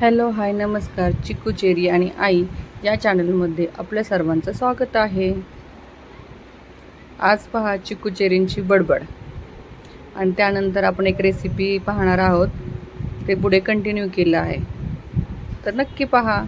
Hello hi नमस्कार. Chikoo cherry आणि आई या चॅनलमध्ये आपल्या सर्वांचं स्वागत आहे. आज पहा चिकू चेरींची बडबड. आणि त्यानंतर आपण एक रेसिपी पाहणार आहोत. ते पुढे कंटिन्यू केलं आहे. तर नक्की पहा.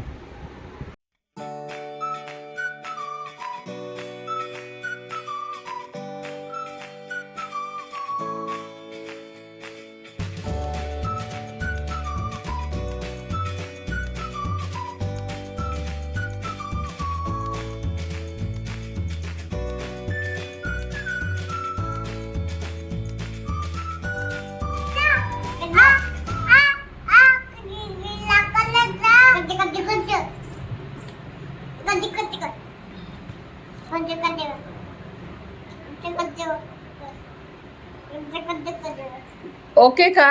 ओके का?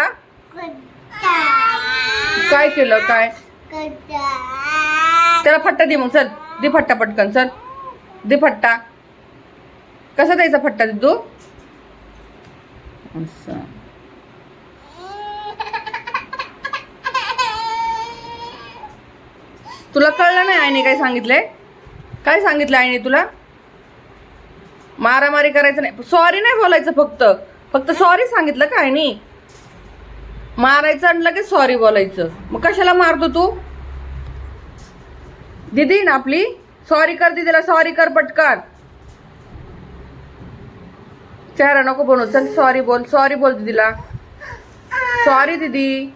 काय केलं? काय? त्याला फट्टा दे मग चल. दे फट्टा पटकन चल. दे फट्टा. कसा द्यायचा फट्टा तू? असं. तुला कळलं नाही आईने काय सांगितलंय काय सांगितलं आईने तुला? मारामारी करायचं नाही. सॉरी नाही बोलायचं फक्त. फक्त सॉरी सांगितलं का आईने? मारायचं आणि लगेच सॉरी बोलायचं. मग कशाला मारतो तू? दिदी ना आपली? सॉरी कर दिदीला सॉरी कर पटकन. चेहरा नको बनवू चल सॉरी बोल सॉरी बोल दिदीला. सॉरी दीदी.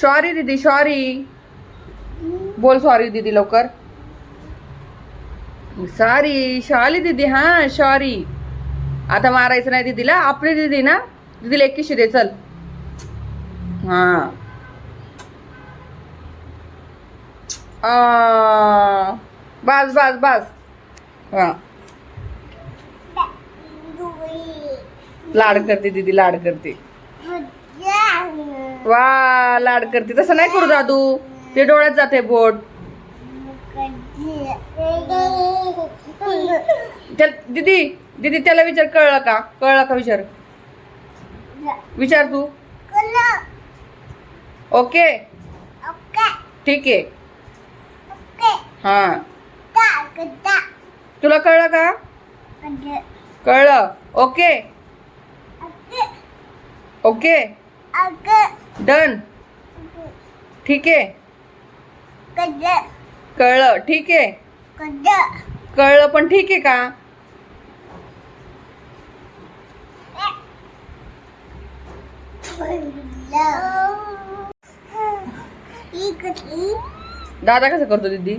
सॉरी दीदी सॉरी बोल सॉरी दीदी लवकर. सॉरी शॉली दीदी हा सॉरी आता मारायचं नाही दीदीला आपली दीदी ना? दीदीला एक किशी दे चल. हा. बस बस बस. हा. लाड करते दीदी लाड करते. वा लाड करते. तसं नाही करू दादू. ते डोळ्यात जाते बोट. त्या दीदी दीदी त्याला विचार कळलं का? कळलं का विचार? विचार तू. ओके? ठीक आहे. हा. तुला कळलं का? कळलं. ओके? ओके. डन. ठीक आहे. कळलं. ठीक आहे. कळलं पण ठीक आहे का? दादा कसं करतो दीदी?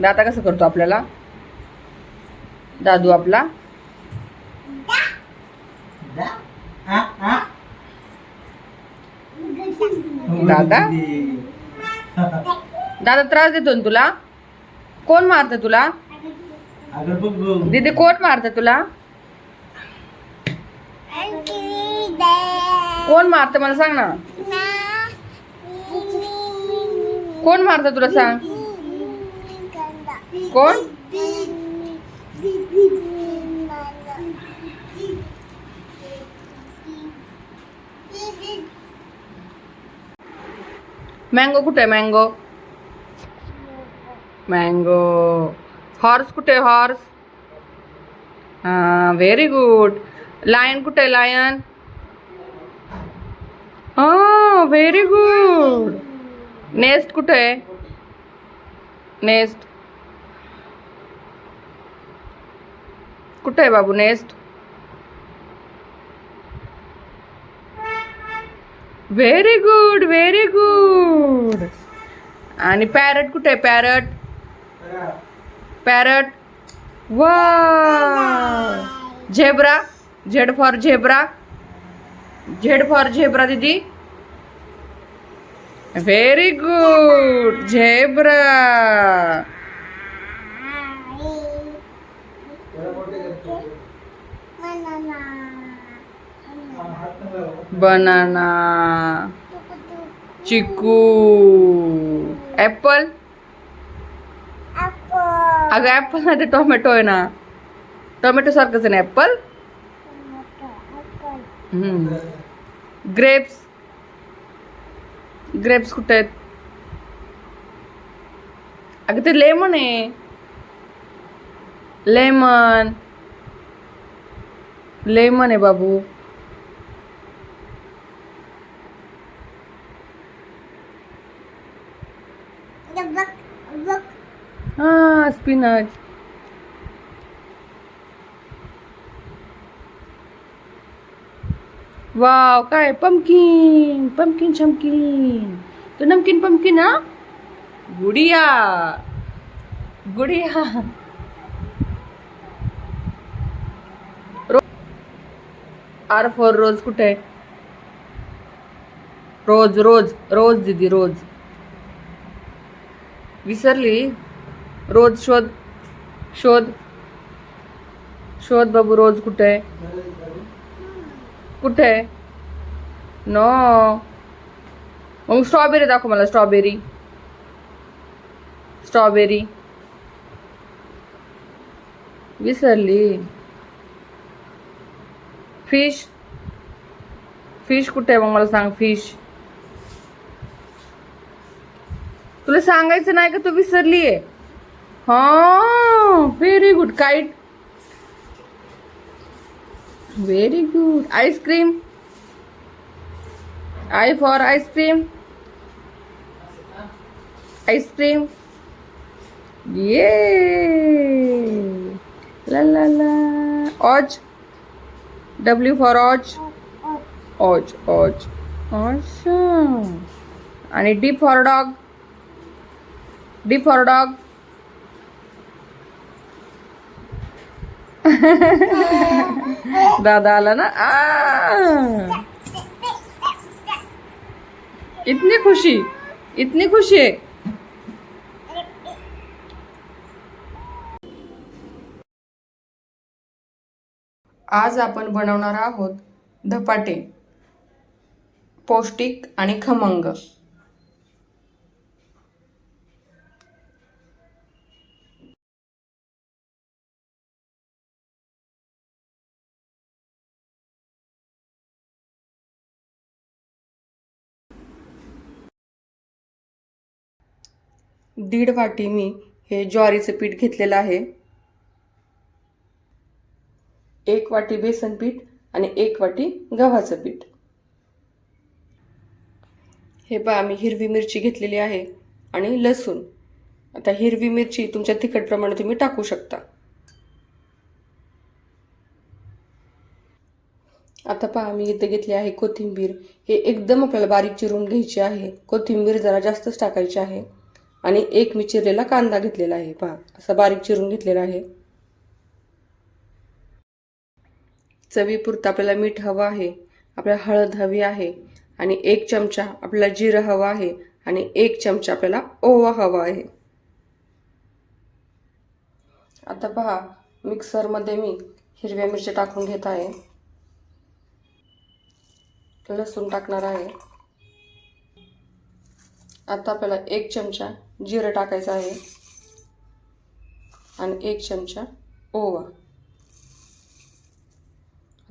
दादा कसं करतो आपल्याला? दादू आपला? दादा? दादा त्रास देतो ना तुला? कोण मारतं तुला? दीदी कोण मारतं तुला? कोण मारतं? मला सांग ना. कोण मारतं तुला सांग? कोण? मँगो कुठे आहे मँगो? मँगो. हॉर्स कुठे हॉर्स? हां व्हेरी गुड लायन कुठे लायन हां व्हेरी गुड नेस्ट कुठं आहे? नेस्ट. कुठं आहे बाबू nest? Very good very good आणि पॅरट कुठे आहे? पॅरट पॅरट वा zebra Z for zebra Z for zebra दीदी. Very good zebra banana chikoo apple अगं ॲपल नाही ते टोमॅटो आहे ना. टोमॅटो सारखंच आहे ना ॲपल ग्रेप्स ग्रेप्स कुठे आहेत? अगं ते लेमन आहे. लेमन. लेमन आहे बाबू. हां स्पिनच वाव काय पंपकिन पंपकिन शमकिन तो नमकीन पंपकिन हा गुडिया गुडिया आर फॉर रोज कुठे रोज रोज रोज दिदी रोज विसरली रोज शोध शोध शोध बाबू रोज कुठे आहे कुठे? आहे नो मग स्ट्रॉबेरी दाखव मला स्ट्रॉबेरी स्ट्रॉबेरी विसरली. फिश फिश कुठे आहे? मग मला सांग फिश तुला सांगायचं नाही का तू विसरली आहे हा very good kite very good ice cream I for ice cream ice cream ये ला ला ला ऑज डब्ल्यू फॉर ऑज ऑज ऑज ऑसम आणि D for dog D for dog दादा आला ना? आ. इतनी खुशी. इतनी खुशी आहे. आज आपण बनवणार आहोत धपाटे पौष्टिक आणि खमंग. दीड वाटी मी हे ज्वारीचं पीठ घेतलेलं आहे. एक वाटी बेसन पीठ आणि एक वाटी गव्हाचं पीठ. हे पहा मी हिरवी मिरची घेतलेली आहे आणि लसूण. आता हिरवी मिरची तुमच्या तिखटप्रमाणे तुम्ही टाकू शकता. आता पहा मी इथे घेतली आहे कोथिंबीर. हे एकदम आपल्याला बारीक चिरून घ्यायची आहे. कोथिंबीर जरा जास्तच टाकायची आहे. आणि एक मी चिरलेला कांदा घेतलेला आहे. पहा असा बारीक चिरून घेतलेला आहे. चवीपुरतं आपल्याला मीठ हवं आहे. आपल्याला हळद हवी आहे. आणि एक चमचा आपल्याला जिरं हवं आहे. आणि एक चमचा आपल्याला ओवा हवा आहे. आता पहा मिक्सरमध्ये मी हिरव्या मिरच्या टाकून घेत आहे. लसूण टाकणार आहे. आता आपल्याला एक चमचा जिरं टाकायचं आहे. आणि एक चमचा ओवा.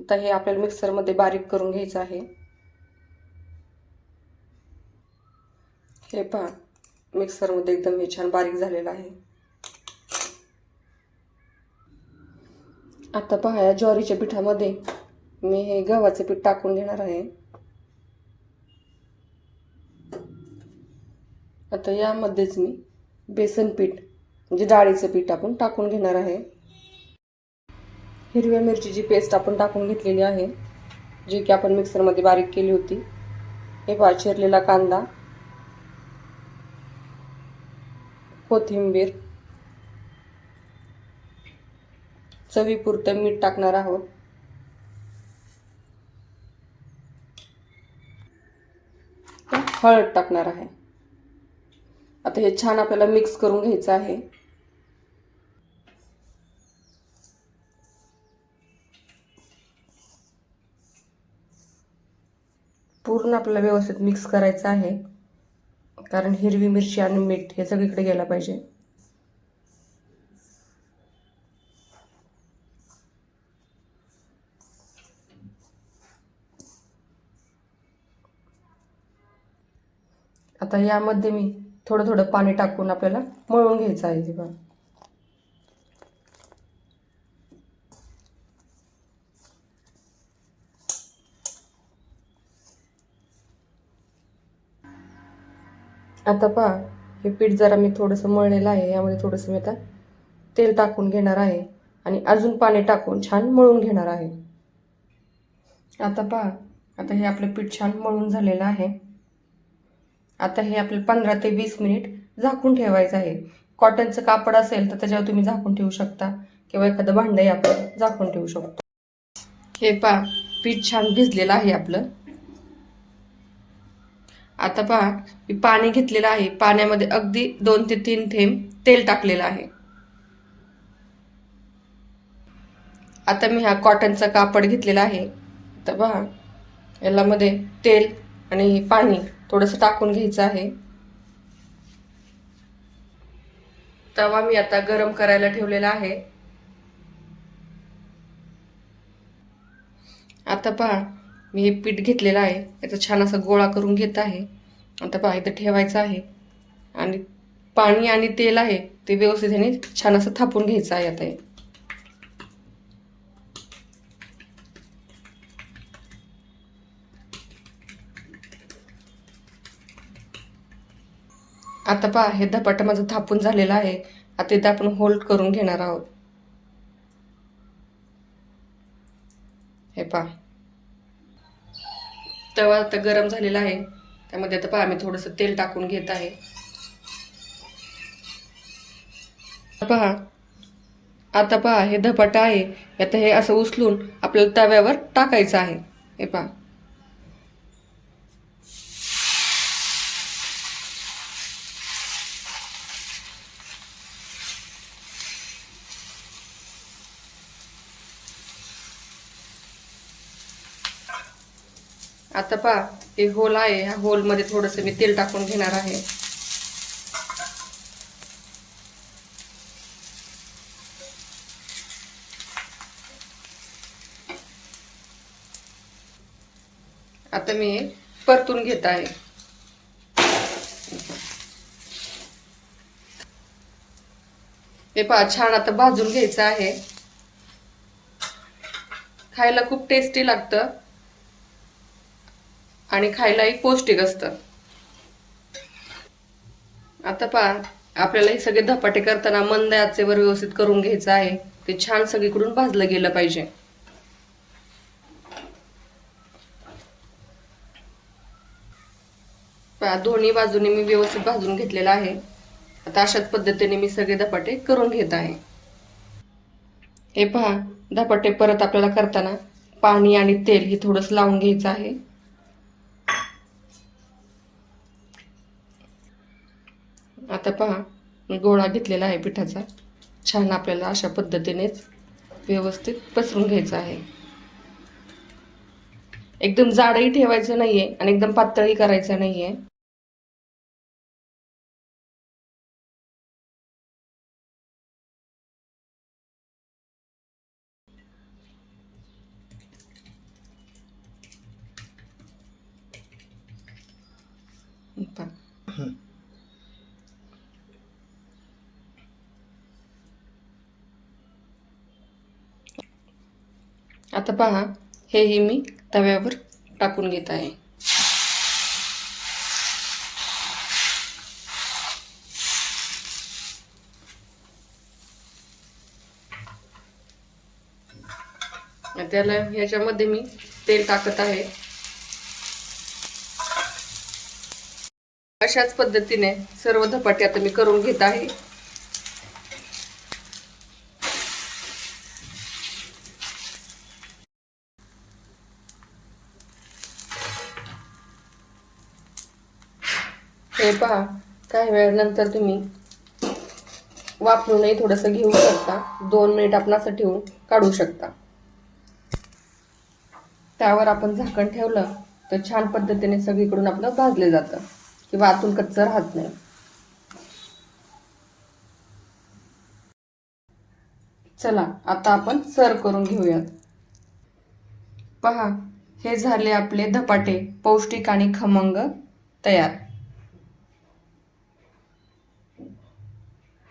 आता हे आपल्याला मिक्सरमध्ये बारीक करून घ्यायचं आहे. हे पहा मिक्सरमध्ये एकदम हे छान बारीक झालेलं आहे. आता पहा या ज्वारीच्या पिठामध्ये मी हे गव्हाचे पीठ टाकून घेणार आहे. आता यामध्येच मी बेसन पीठ म्हणजे डाळीचं पीठ आपण टाकून घेणार आहे. हिरव्या मिरचीची पेस्ट आपण टाकून घेतलेली आहे जी की आपण मिक्सरमध्ये बारीक केली होती. हे पहा चिरलेला कांदा कोथिंबीर चवीपुरतं मीठ टाकणार आहोत. हळद टाकणार आहे. आता हे छान आपल्याला मिक्स करून घ्यायचं आहे. पूर्ण आपल्याला व्यवस्थित मिक्स करायचं आहे. कारण हिरवी मिरची आणि मीठ हे सगळीकडे गेलं पाहिजे. आता यामध्ये मी थोडं थोडं पाणी टाकून आपल्याला मळून घ्यायचं आहे हे बघा आता पहा हे पीठ जरा मी थोडंसं मळलेलं आहे यामध्ये थोडंसं मी आता तेल टाकून घेणार आहे आणि अजून पाणी टाकून छान मळून घेणार आहे. आता पहा आता हे आपलं पीठ छान मळून झालेलं आहे. आता हे आपल्याला पंधरा ते वीस मिनिट झाकून ठेवायचं आहे. कॉटनचं कापड असेल तर त्याच्यावर तुम्ही झाकून ठेवू शकता. किंवा एखादं भांडंही आपण झाकून ठेवू शकतो. हे पहा पीठ छान भिजलेलं आहे आपलं. आता पहा मी पाणी घेतलेलं आहे. पाण्यामध्ये अगदी दोन ते तीन थेंब तेल टाकलेलं आहे. आता मी हा कॉटनचा कापड घेतलेला आहे. तर पहा यालामध्ये तेल आणि पाणी थोडंसं टाकून घ्यायचं आहे. तवा मी आता गरम करायला ठेवलेला आहे. आता पहा मी हे पीठ घेतलेलं आहे. याचा छान असा गोळा करून घेत आहे. आता पहा इथं ठेवायचं आहे. आणि पाणी आणि तेल आहे ते व्यवस्थित ह्याने छान असं थापून घ्यायचं आहे आता हे. आता पहा हे धपाटं माझं थापून झालेलं आहे. आता इथं आपण होल्ड करून घेणार आहोत. हे पहा. तवा आता गरम झालेला आहे. त्यामध्ये आता पहा मी थोडंसं तेल टाकून घेत आहे. पहा. आता पहा हे धपाटा आहे. आता हे असं उचलून आपल्याला तव्यावर टाकायचं आहे. हे पहा. आता पहा हे होल आहे ह्या होलमध्ये थोडंसं मी तेल टाकून घेणार आहे. आता मी परतून घेत आहे. हे पहा छान आता भाजून घ्यायचं आहे. खायला खूप टेस्टी लागतं. आणि खायलाही पौष्टिक असतं. आता पहा आपल्याला हे सगळे धपाटे करताना मंद आचेवर व्यवस्थित करून घ्यायचं आहे. ते छान सगळीकडून भाजलं गेलं पाहिजे. पहा दोन्ही बाजूने मी व्यवस्थित भाजून घेतलेला आहे. आता अशाच पद्धतीने मी सगळे धपाटे करून घेत आहे. हे पहा धपाटे परत आपल्याला करताना पाणी आणि तेल हे थोडंसं लावून घ्यायचं आहे. आता पहा मी गोळा घेतलेला आहे पिठाचा. छान आपल्याला अशा पद्धतीनेच व्यवस्थित पसरून घ्यायचं आहे. एकदम जाडही ठेवायचं नाही आहे आणि एकदम पातळही करायचं नाही आहे आता पहा हेही मी तव्यावर टाकून घेत आहे. त्याला ह्याच्यामध्ये मी तेल टाकत आहे. अशाच पद्धतीने सर्व धपाटे आता मी करून घेत आहे हे पहा काही वेळानंतर तुम्ही वापरूनही थोडंसं घेऊ शकता. दोन मिनिट आपण असं ठेवून काढू शकता. त्यावर आपण झाकण ठेवलं तर छान पद्धतीने सगळीकडून आपलं भाजले जातं किंवा आतून कच्चं राहत नाही. चला आता आपण सर्व करून घेऊयात. पहा हे झाले आपले धपाटे पौष्टिक आणि खमंग तयार.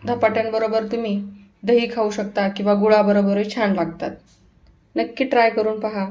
धपाट्यांबरोबर तुम्ही दही खाऊ शकता किंवा गुळाबरोबरही छान लागतात. नक्की ट्राय करून पहा.